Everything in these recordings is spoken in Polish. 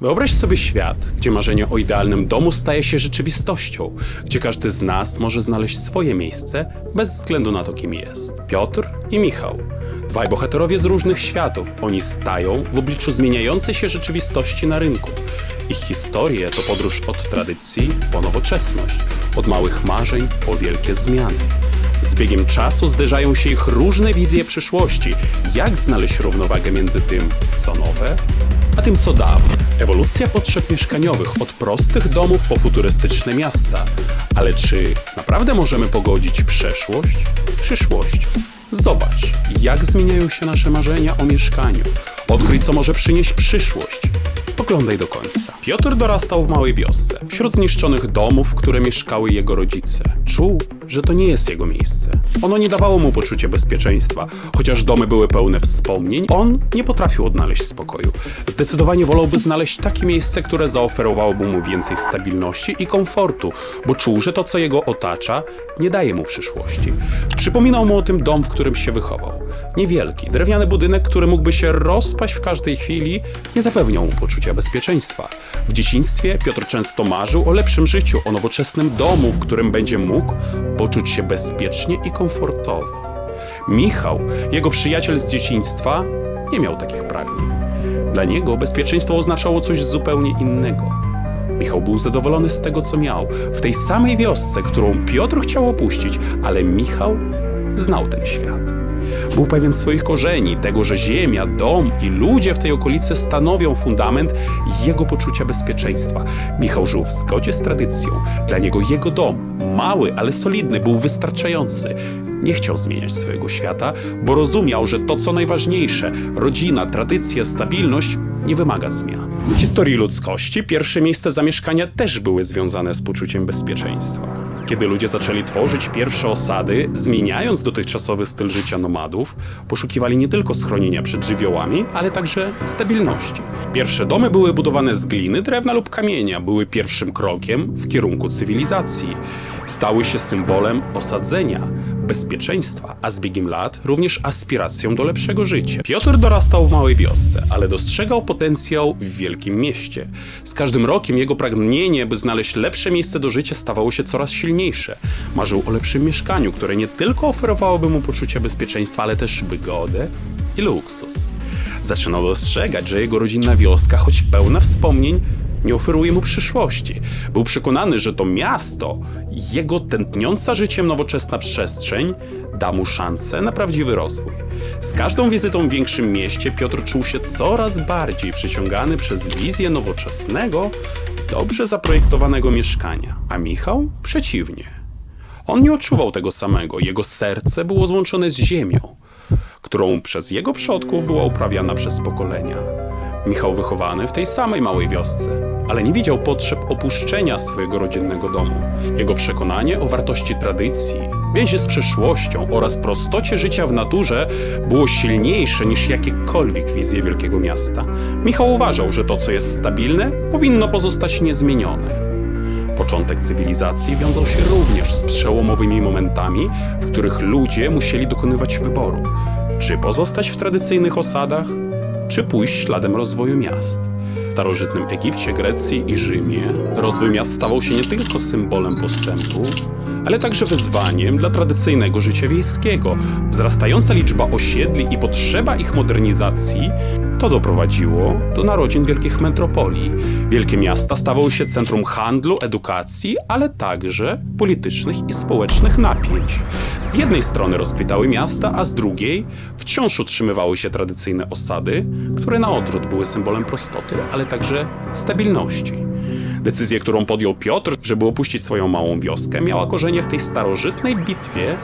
Wyobraź sobie świat, gdzie marzenie o idealnym domu staje się rzeczywistością, gdzie każdy z nas może znaleźć swoje miejsce bez względu na to, kim jest. Piotr i Michał. Dwaj bohaterowie z różnych światów. Oni stają w obliczu zmieniającej się rzeczywistości na rynku. Ich historie to podróż od tradycji po nowoczesność, od małych marzeń po wielkie zmiany. Z biegiem czasu zderzają się ich różne wizje przyszłości. Jak znaleźć równowagę między tym, co nowe, a tym, co dawne? Ewolucja potrzeb mieszkaniowych od prostych domów po futurystyczne miasta. Ale czy naprawdę możemy pogodzić przeszłość z przyszłością? Zobacz, jak zmieniają się nasze marzenia o mieszkaniu. Odkryj, co może przynieść przyszłość. Oglądaj do końca. Piotr dorastał w małej wiosce, wśród zniszczonych domów, w które mieszkały jego rodzice. Czuł, że to nie jest jego miejsce. Ono nie dawało mu poczucia bezpieczeństwa. Chociaż domy były pełne wspomnień, on nie potrafił odnaleźć spokoju. Zdecydowanie wolałby znaleźć takie miejsce, które zaoferowałoby mu więcej stabilności i komfortu, bo czuł, że to, co jego otacza, nie daje mu przyszłości. Przypominał mu o tym dom, w którym się wychował. Niewielki, drewniany budynek, który mógłby się rozpaść w każdej chwili, nie zapewniał mu poczucia bezpieczeństwa. W dzieciństwie Piotr często marzył o lepszym życiu, o nowoczesnym domu, w którym będzie mógł poczuć się bezpiecznie i komfortowo. Michał, jego przyjaciel z dzieciństwa, nie miał takich pragnień. Dla niego bezpieczeństwo oznaczało coś zupełnie innego. Michał był zadowolony z tego, co miał, w tej samej wiosce, którą Piotr chciał opuścić, ale Michał znał ten świat. Był pewien swoich korzeni, tego, że ziemia, dom i ludzie w tej okolicy stanowią fundament jego poczucia bezpieczeństwa. Michał żył w zgodzie z tradycją. Dla niego jego dom, mały, ale solidny, był wystarczający. Nie chciał zmieniać swojego świata, bo rozumiał, że to, co najważniejsze rodzina, tradycja, stabilność nie wymaga zmian. W historii ludzkości pierwsze miejsca zamieszkania też były związane z poczuciem bezpieczeństwa. Kiedy ludzie zaczęli tworzyć pierwsze osady, zmieniając dotychczasowy styl życia nomadów, poszukiwali nie tylko schronienia przed żywiołami, ale także stabilności. Pierwsze domy były budowane z gliny, drewna lub kamienia, były pierwszym krokiem w kierunku cywilizacji. Stały się symbolem osadzenia, bezpieczeństwa, a z biegiem lat również aspiracją do lepszego życia. Piotr dorastał w małej wiosce, ale dostrzegał potencjał w wielkim mieście. Z każdym rokiem jego pragnienie, by znaleźć lepsze miejsce do życia, stawało się coraz silniejsze. Marzył o lepszym mieszkaniu, które nie tylko oferowałoby mu poczucie bezpieczeństwa, ale też wygodę i luksus. Zaczynał dostrzegać, że jego rodzinna wioska, choć pełna wspomnień, nie oferuje mu przyszłości. Był przekonany, że to miasto, jego tętniąca życiem nowoczesna przestrzeń, da mu szansę na prawdziwy rozwój. Z każdą wizytą w większym mieście Piotr czuł się coraz bardziej przyciągany przez wizję nowoczesnego, dobrze zaprojektowanego mieszkania, a Michał przeciwnie. On nie odczuwał tego samego, jego serce było złączone z ziemią, którą przez jego przodków była uprawiana przez pokolenia. Michał wychowany w tej samej małej wiosce, ale nie widział potrzeb opuszczenia swojego rodzinnego domu. Jego przekonanie o wartości tradycji, więzi z przeszłością oraz prostocie życia w naturze było silniejsze niż jakiekolwiek wizje wielkiego miasta. Michał uważał, że to, co jest stabilne, powinno pozostać niezmienione. Początek cywilizacji wiązał się również z przełomowymi momentami, w których ludzie musieli dokonywać wyboru: czy pozostać w tradycyjnych osadach, czy pójść śladem rozwoju miast. W starożytnym Egipcie, Grecji i Rzymie rozwój miast stawał się nie tylko symbolem postępu, ale także wyzwaniem dla tradycyjnego życia wiejskiego. Wzrastająca liczba osiedli i potrzeba ich modernizacji to doprowadziło do narodzin wielkich metropolii. Wielkie miasta stawały się centrum handlu, edukacji, ale także politycznych i społecznych napięć. Z jednej strony rozkwitały miasta, a z drugiej wciąż utrzymywały się tradycyjne osady, które na odwrót były symbolem prostoty, ale także stabilności. Decyzję, którą podjął Piotr, żeby opuścić swoją małą wioskę, miała korzenie w tej starożytnej bitwie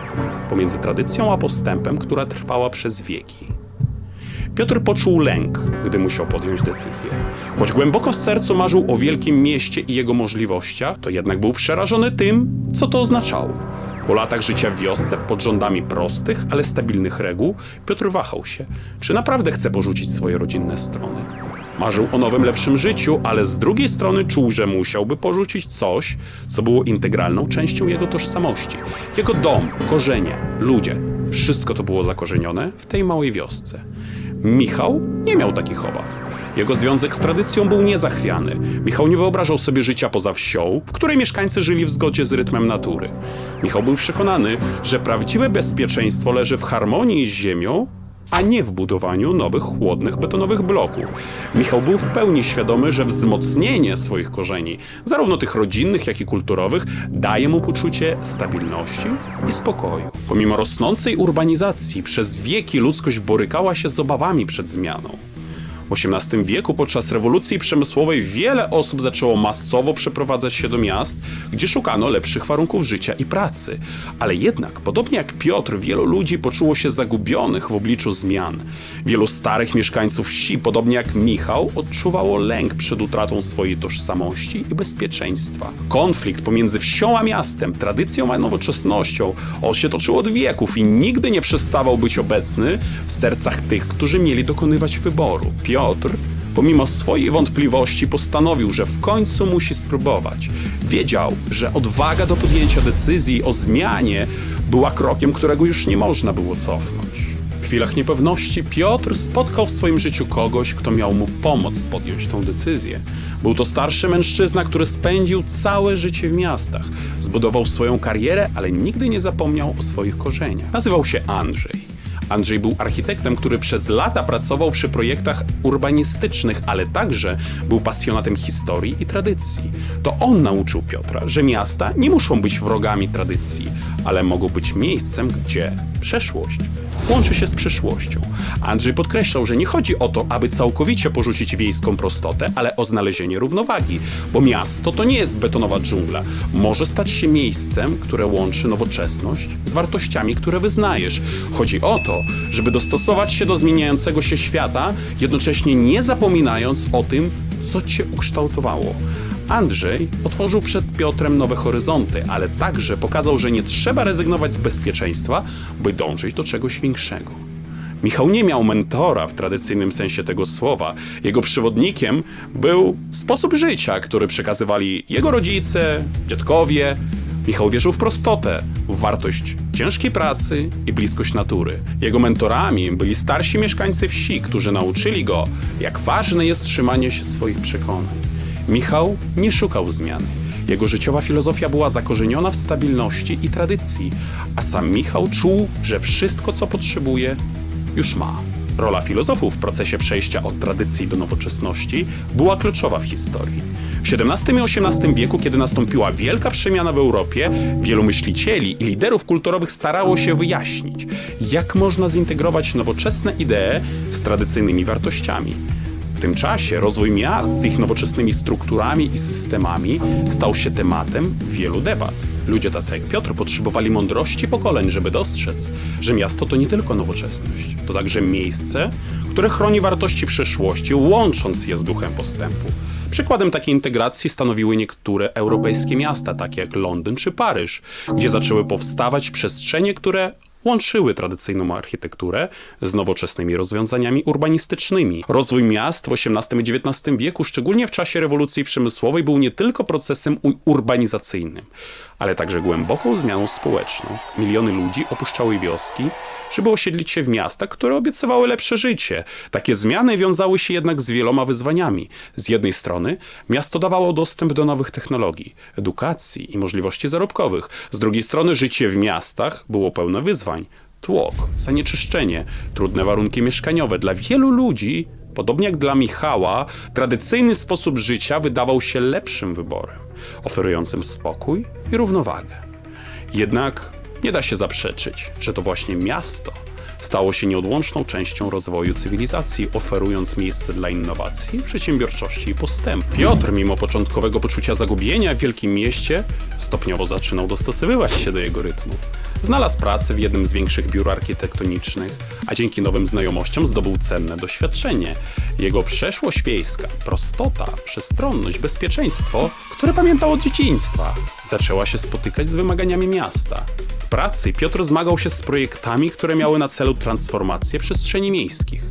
pomiędzy tradycją a postępem, która trwała przez wieki. Piotr poczuł lęk, gdy musiał podjąć decyzję. Choć głęboko w sercu marzył o wielkim mieście i jego możliwościach, to jednak był przerażony tym, co to oznaczało. Po latach życia w wiosce, pod rządami prostych, ale stabilnych reguł, Piotr wahał się, czy naprawdę chce porzucić swoje rodzinne strony. Marzył o nowym, lepszym życiu, ale z drugiej strony czuł, że musiałby porzucić coś, co było integralną częścią jego tożsamości. Jego dom, korzenie, ludzie, wszystko to było zakorzenione w tej małej wiosce. Michał nie miał takich obaw. Jego związek z tradycją był niezachwiany. Michał nie wyobrażał sobie życia poza wsią, w której mieszkańcy żyli w zgodzie z rytmem natury. Michał był przekonany, że prawdziwe bezpieczeństwo leży w harmonii z ziemią, a nie w budowaniu nowych, chłodnych, betonowych bloków. Michał był w pełni świadomy, że wzmocnienie swoich korzeni, zarówno tych rodzinnych, jak i kulturowych, daje mu poczucie stabilności i spokoju. Pomimo rosnącej urbanizacji, przez wieki ludzkość borykała się z obawami przed zmianą. XVIII wieku podczas rewolucji przemysłowej wiele osób zaczęło masowo przeprowadzać się do miast, gdzie szukano lepszych warunków życia i pracy. Ale jednak, podobnie jak Piotr, wielu ludzi poczuło się zagubionych w obliczu zmian. Wielu starych mieszkańców wsi, podobnie jak Michał, odczuwało lęk przed utratą swojej tożsamości i bezpieczeństwa. Konflikt pomiędzy wsią a miastem, tradycją a nowoczesnością, on się toczył od wieków i nigdy nie przestawał być obecny w sercach tych, którzy mieli dokonywać wyboru. Piotr, pomimo swojej wątpliwości, postanowił, że w końcu musi spróbować. Wiedział, że odwaga do podjęcia decyzji o zmianie była krokiem, którego już nie można było cofnąć. W chwilach niepewności Piotr spotkał w swoim życiu kogoś, kto miał mu pomóc podjąć tą decyzję. Był to starszy mężczyzna, który spędził całe życie w miastach. Zbudował swoją karierę, ale nigdy nie zapomniał o swoich korzeniach. Nazywał się Andrzej. Andrzej był architektem, który przez lata pracował przy projektach urbanistycznych, ale także był pasjonatem historii i tradycji. To on nauczył Piotra, że miasta nie muszą być wrogami tradycji, ale mogą być miejscem, gdzie przeszłość łączy się z przyszłością. Andrzej podkreślał, że nie chodzi o to, aby całkowicie porzucić wiejską prostotę, ale o znalezienie równowagi, bo miasto to nie jest betonowa dżungla. Może stać się miejscem, które łączy nowoczesność z wartościami, które wyznajesz. Chodzi o to, żeby dostosować się do zmieniającego się świata, jednocześnie nie zapominając o tym, co cię ukształtowało. Andrzej otworzył przed Piotrem nowe horyzonty, ale także pokazał, że nie trzeba rezygnować z bezpieczeństwa, by dążyć do czegoś większego. Michał nie miał mentora w tradycyjnym sensie tego słowa. Jego przewodnikiem był sposób życia, który przekazywali jego rodzice, dziadkowie. Michał wierzył w prostotę, w wartość ciężkiej pracy i bliskość natury. Jego mentorami byli starsi mieszkańcy wsi, którzy nauczyli go, jak ważne jest trzymanie się swoich przekonań. Michał nie szukał zmiany. Jego życiowa filozofia była zakorzeniona w stabilności i tradycji, a sam Michał czuł, że wszystko, co potrzebuje, już ma. Rola filozofów w procesie przejścia od tradycji do nowoczesności była kluczowa w historii. W XVII i XVIII wieku, kiedy nastąpiła wielka przemiana w Europie, wielu myślicieli i liderów kulturowych starało się wyjaśnić, jak można zintegrować nowoczesne idee z tradycyjnymi wartościami. W tym czasie rozwój miast z ich nowoczesnymi strukturami i systemami stał się tematem wielu debat. Ludzie tacy jak Piotr potrzebowali mądrości pokoleń, żeby dostrzec, że miasto to nie tylko nowoczesność, to także miejsce, które chroni wartości przeszłości, łącząc je z duchem postępu. Przykładem takiej integracji stanowiły niektóre europejskie miasta, takie jak Londyn czy Paryż, gdzie zaczęły powstawać przestrzenie, które łączyły tradycyjną architekturę z nowoczesnymi rozwiązaniami urbanistycznymi. Rozwój miast w XVIII i XIX wieku, szczególnie w czasie rewolucji przemysłowej, był nie tylko procesem urbanizacyjnym, ale także głęboką zmianą społeczną. Miliony ludzi opuszczały wioski, żeby osiedlić się w miastach, które obiecywały lepsze życie. Takie zmiany wiązały się jednak z wieloma wyzwaniami. Z jednej strony miasto dawało dostęp do nowych technologii, edukacji i możliwości zarobkowych. Z drugiej strony życie w miastach było pełne wyzwań. Tłok, zanieczyszczenie, trudne warunki mieszkaniowe. Dla wielu ludzi, podobnie jak dla Michała, tradycyjny sposób życia wydawał się lepszym wyborem, oferującym spokój i równowagę. Jednak nie da się zaprzeczyć, że to właśnie miasto stało się nieodłączną częścią rozwoju cywilizacji, oferując miejsce dla innowacji, przedsiębiorczości i postępu. Piotr, mimo początkowego poczucia zagubienia w wielkim mieście, stopniowo zaczynał dostosowywać się do jego rytmu. Znalazł pracę w jednym z większych biur architektonicznych, a dzięki nowym znajomościom zdobył cenne doświadczenie. Jego przeszłość wiejska, prostota, przestronność, bezpieczeństwo, które pamiętał od dzieciństwa, zaczęła się spotykać z wymaganiami miasta. W pracy Piotr zmagał się z projektami, które miały na celu transformację przestrzeni miejskich.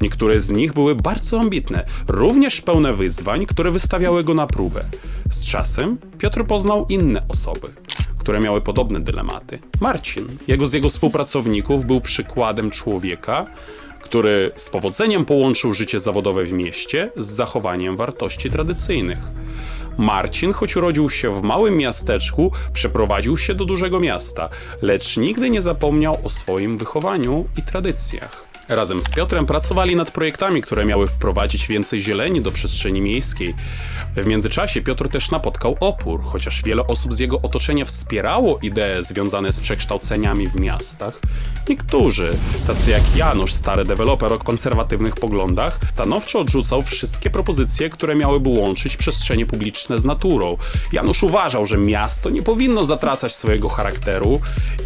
Niektóre z nich były bardzo ambitne, również pełne wyzwań, które wystawiały go na próbę. Z czasem Piotr poznał inne osoby, które miały podobne dylematy. Marcin, jego z jego współpracowników, był przykładem człowieka, który z powodzeniem połączył życie zawodowe w mieście z zachowaniem wartości tradycyjnych. Marcin, choć urodził się w małym miasteczku, przeprowadził się do dużego miasta, lecz nigdy nie zapomniał o swoim wychowaniu i tradycjach. Razem z Piotrem pracowali nad projektami, które miały wprowadzić więcej zieleni do przestrzeni miejskiej. W międzyczasie Piotr też napotkał opór, chociaż wiele osób z jego otoczenia wspierało idee związane z przekształceniami w miastach. Niektórzy, tacy jak Janusz, stary deweloper o konserwatywnych poglądach, stanowczo odrzucał wszystkie propozycje, które miałyby łączyć przestrzenie publiczne z naturą. Janusz uważał, że miasto nie powinno zatracać swojego charakteru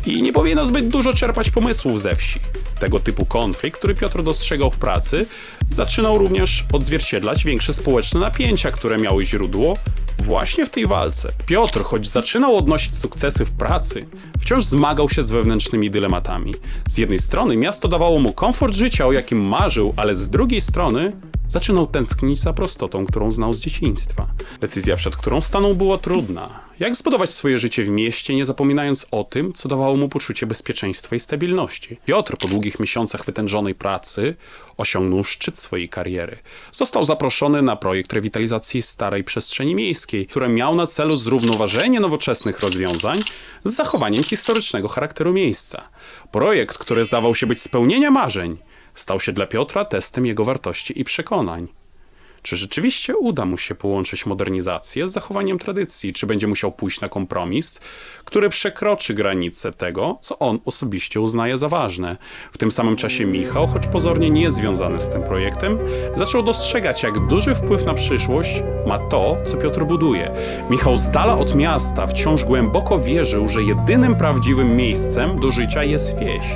i nie powinno zbyt dużo czerpać pomysłów ze wsi. Tego typu konflikt, który Piotr dostrzegał w pracy, zaczynał również odzwierciedlać większe społeczne napięcia, które miały źródło właśnie w tej walce. Piotr, choć zaczynał odnosić sukcesy w pracy, wciąż zmagał się z wewnętrznymi dylematami. Z jednej strony miasto dawało mu komfort życia, o jakim marzył, ale z drugiej strony zaczynał tęsknić za prostotą, którą znał z dzieciństwa. Decyzja, przed którą stanął, była trudna. Jak zbudować swoje życie w mieście, nie zapominając o tym, co dawało mu poczucie bezpieczeństwa i stabilności? Piotr, po długich miesiącach wytężonej pracy, osiągnął szczyt swojej kariery. Został zaproszony na projekt rewitalizacji starej przestrzeni miejskiej, który miał na celu zrównoważenie nowoczesnych rozwiązań z zachowaniem historycznego charakteru miejsca. Projekt, który zdawał się być spełnieniem marzeń, stał się dla Piotra testem jego wartości i przekonań. Czy rzeczywiście uda mu się połączyć modernizację z zachowaniem tradycji? Czy będzie musiał pójść na kompromis, który przekroczy granice tego, co on osobiście uznaje za ważne? W tym samym czasie Michał, choć pozornie nie związany z tym projektem, zaczął dostrzegać, jak duży wpływ na przyszłość ma to, co Piotr buduje. Michał z dala od miasta wciąż głęboko wierzył, że jedynym prawdziwym miejscem do życia jest wieś.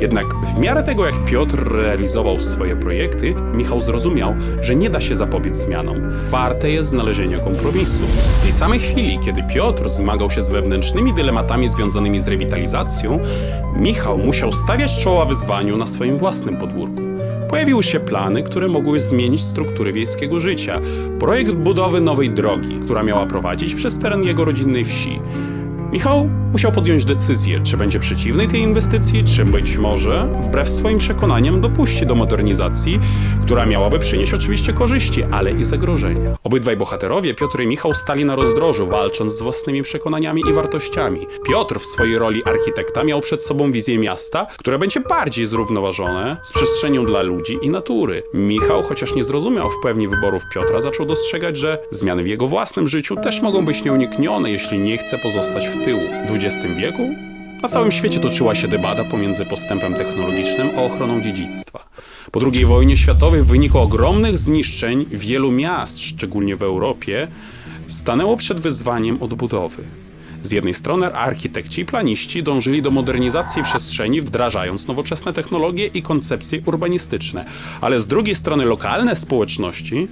Jednak w miarę tego, jak Piotr realizował swoje projekty, Michał zrozumiał, że nie da się zapobiec zmianom. Warte jest znalezienia kompromisu. W tej samej chwili, kiedy Piotr zmagał się z wewnętrznymi dylematami związanymi z rewitalizacją, Michał musiał stawiać czoła wyzwaniu na swoim własnym podwórku. Pojawiły się plany, które mogły zmienić strukturę wiejskiego życia. Projekt budowy nowej drogi, która miała prowadzić przez teren jego rodzinnej wsi. Michał musiał podjąć decyzję, czy będzie przeciwny tej inwestycji, czy być może, wbrew swoim przekonaniom, dopuści do modernizacji, która miałaby przynieść oczywiście korzyści, ale i zagrożenia. Obydwaj bohaterowie, Piotr i Michał, stali na rozdrożu, walcząc z własnymi przekonaniami i wartościami. Piotr w swojej roli architekta miał przed sobą wizję miasta, które będzie bardziej zrównoważone, z przestrzenią dla ludzi i natury. Michał, chociaż nie zrozumiał w pełni wyborów Piotra, zaczął dostrzegać, że zmiany w jego własnym życiu też mogą być nieuniknione, jeśli nie chce pozostać w tyłu. XX wieku na całym świecie toczyła się debata pomiędzy postępem technologicznym a ochroną dziedzictwa. Po II wojnie światowej w wyniku ogromnych zniszczeń wielu miast, szczególnie w Europie, stanęło przed wyzwaniem odbudowy. Z jednej strony architekci i planiści dążyli do modernizacji przestrzeni, wdrażając nowoczesne technologie i koncepcje urbanistyczne, ale z drugiej strony lokalne społeczności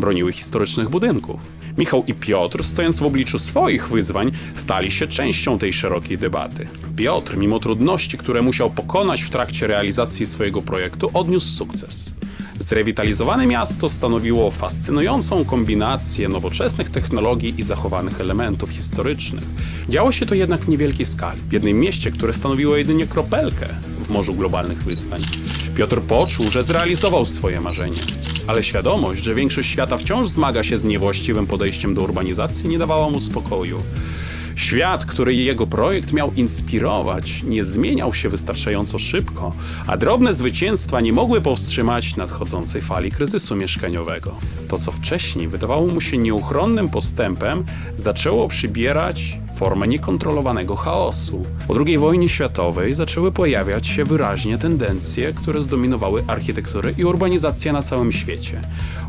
broniły historycznych budynków. Michał i Piotr, stojąc w obliczu swoich wyzwań, stali się częścią tej szerokiej debaty. Piotr, mimo trudności, które musiał pokonać w trakcie realizacji swojego projektu, odniósł sukces. Zrewitalizowane miasto stanowiło fascynującą kombinację nowoczesnych technologii i zachowanych elementów historycznych. Działo się to jednak w niewielkiej skali, w jednym mieście, które stanowiło jedynie kropelkę w morzu globalnych wyzwań. Piotr poczuł, że zrealizował swoje marzenie. Ale świadomość, że większość świata wciąż zmaga się z niewłaściwym podejściem do urbanizacji, nie dawała mu spokoju. Świat, który jego projekt miał inspirować, nie zmieniał się wystarczająco szybko, a drobne zwycięstwa nie mogły powstrzymać nadchodzącej fali kryzysu mieszkaniowego. To, co wcześniej wydawało mu się nieuchronnym postępem, zaczęło przybierać formę niekontrolowanego chaosu. Po II wojnie światowej zaczęły pojawiać się wyraźnie tendencje, które zdominowały architekturę i urbanizację na całym świecie.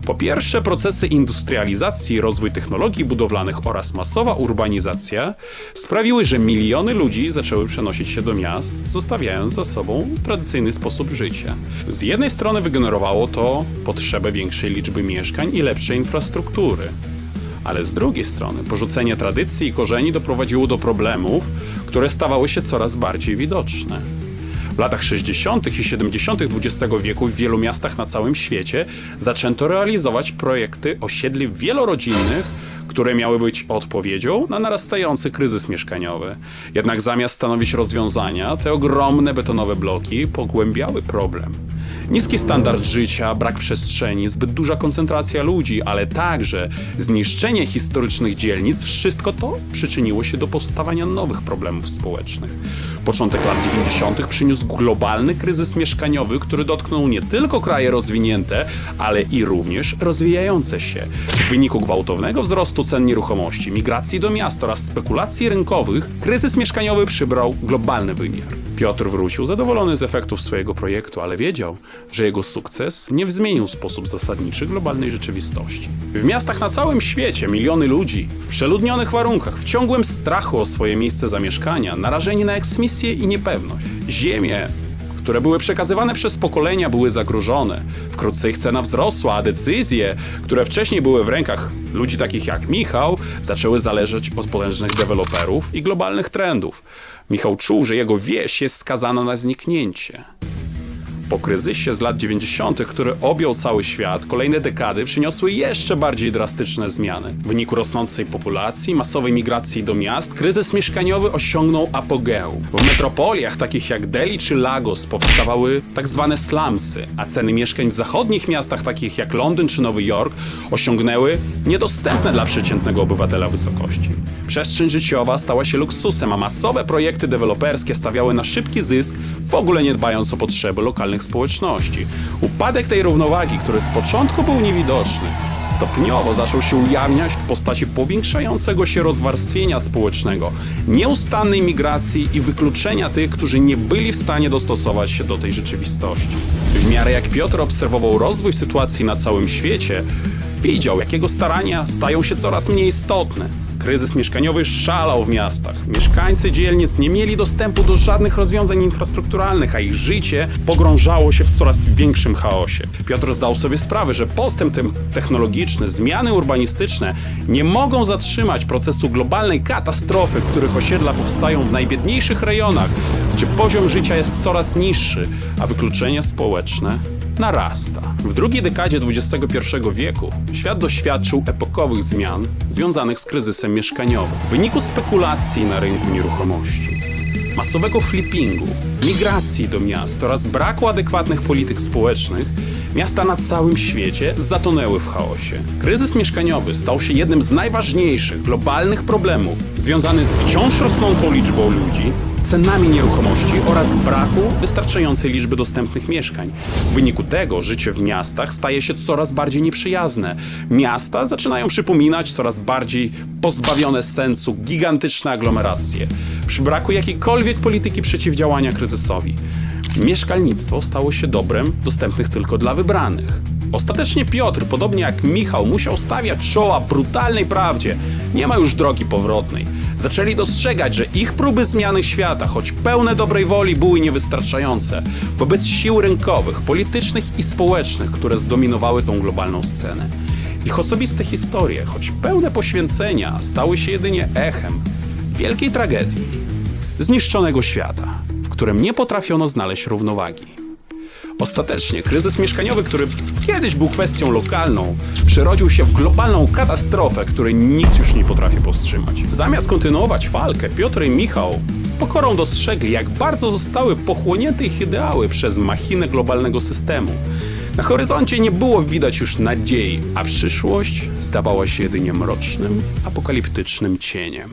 Po pierwsze, procesy industrializacji, rozwój technologii budowlanych oraz masowa urbanizacja sprawiły, że miliony ludzi zaczęły przenosić się do miast, zostawiając za sobą tradycyjny sposób życia. Z jednej strony wygenerowało to potrzebę większej liczby mieszkań i lepszej infrastruktury. Ale z drugiej strony, porzucenie tradycji i korzeni doprowadziło do problemów, które stawały się coraz bardziej widoczne. W latach 60. i 70. XX wieku w wielu miastach na całym świecie zaczęto realizować projekty osiedli wielorodzinnych, które miały być odpowiedzią na narastający kryzys mieszkaniowy. Jednak zamiast stanowić rozwiązania, te ogromne betonowe bloki pogłębiały problem. Niski standard życia, brak przestrzeni, zbyt duża koncentracja ludzi, ale także zniszczenie historycznych dzielnic, wszystko to przyczyniło się do powstawania nowych problemów społecznych. Początek lat 90. przyniósł globalny kryzys mieszkaniowy, który dotknął nie tylko kraje rozwinięte, ale i również rozwijające się. W wyniku gwałtownego wzrostu cen nieruchomości, migracji do miast oraz spekulacji rynkowych, kryzys mieszkaniowy przybrał globalny wymiar. Piotr wrócił zadowolony z efektów swojego projektu, ale wiedział, że jego sukces nie zmienił w sposób zasadniczy globalnej rzeczywistości. W miastach na całym świecie miliony ludzi, w przeludnionych warunkach, w ciągłym strachu o swoje miejsce zamieszkania, narażeni na eksmisję i niepewność. Ziemie, które były przekazywane przez pokolenia, były zagrożone. Wkrótce ich cena wzrosła, a decyzje, które wcześniej były w rękach ludzi takich jak Michał, zaczęły zależeć od potężnych deweloperów i globalnych trendów. Michał czuł, że jego wieś jest skazana na zniknięcie. Po kryzysie z lat 90., który objął cały świat, kolejne dekady przyniosły jeszcze bardziej drastyczne zmiany. W wyniku rosnącej populacji, masowej migracji do miast, kryzys mieszkaniowy osiągnął apogeum. W metropoliach takich jak Delhi czy Lagos powstawały tak zwane slumsy, a ceny mieszkań w zachodnich miastach takich jak Londyn czy Nowy Jork osiągnęły niedostępne dla przeciętnego obywatela wysokości. Przestrzeń życiowa stała się luksusem, a masowe projekty deweloperskie stawiały na szybki zysk, w ogóle nie dbając o potrzeby lokalnych społeczności. Upadek tej równowagi, który z początku był niewidoczny, stopniowo zaczął się ujawniać w postaci powiększającego się rozwarstwienia społecznego, nieustannej migracji i wykluczenia tych, którzy nie byli w stanie dostosować się do tej rzeczywistości. W miarę jak Piotr obserwował rozwój sytuacji na całym świecie, widział, jak jego starania stają się coraz mniej istotne. Kryzys mieszkaniowy szalał w miastach. Mieszkańcy dzielnic nie mieli dostępu do żadnych rozwiązań infrastrukturalnych, a ich życie pogrążało się w coraz większym chaosie. Piotr zdał sobie sprawę, że postęp technologiczny, zmiany urbanistyczne nie mogą zatrzymać procesu globalnej katastrofy, w których osiedla powstają w najbiedniejszych rejonach, gdzie poziom życia jest coraz niższy, a wykluczenie społeczne narasta. W drugiej dekadzie XXI wieku świat doświadczył epokowych zmian związanych z kryzysem mieszkaniowym w wyniku spekulacji na rynku nieruchomości masowego flippingu, migracji do miast oraz braku adekwatnych polityk społecznych, miasta na całym świecie zatonęły w chaosie. Kryzys mieszkaniowy stał się jednym z najważniejszych globalnych problemów związany z wciąż rosnącą liczbą ludzi, cenami nieruchomości oraz braku wystarczającej liczby dostępnych mieszkań. W wyniku tego życie w miastach staje się coraz bardziej nieprzyjazne. Miasta zaczynają przypominać coraz bardziej pozbawione sensu gigantyczne aglomeracje. Przy braku jakiejkolwiek polityki przeciwdziałania kryzysowi. Mieszkalnictwo stało się dobrem dostępnych tylko dla wybranych. Ostatecznie Piotr, podobnie jak Michał, musiał stawiać czoła brutalnej prawdzie. Nie ma już drogi powrotnej. Zaczęli dostrzegać, że ich próby zmiany świata, choć pełne dobrej woli, były niewystarczające wobec sił rynkowych, politycznych i społecznych, które zdominowały tą globalną scenę. Ich osobiste historie, choć pełne poświęcenia, stały się jedynie echem wielkiej tragedii zniszczonego świata, którym nie potrafiono znaleźć równowagi. Ostatecznie kryzys mieszkaniowy, który kiedyś był kwestią lokalną, przerodził się w globalną katastrofę, której nikt już nie potrafi powstrzymać. Zamiast kontynuować walkę, Piotr i Michał z pokorą dostrzegli, jak bardzo zostały pochłonięte ich ideały przez machinę globalnego systemu. Na horyzoncie nie było widać już nadziei, a przyszłość zdawała się jedynie mrocznym, apokaliptycznym cieniem.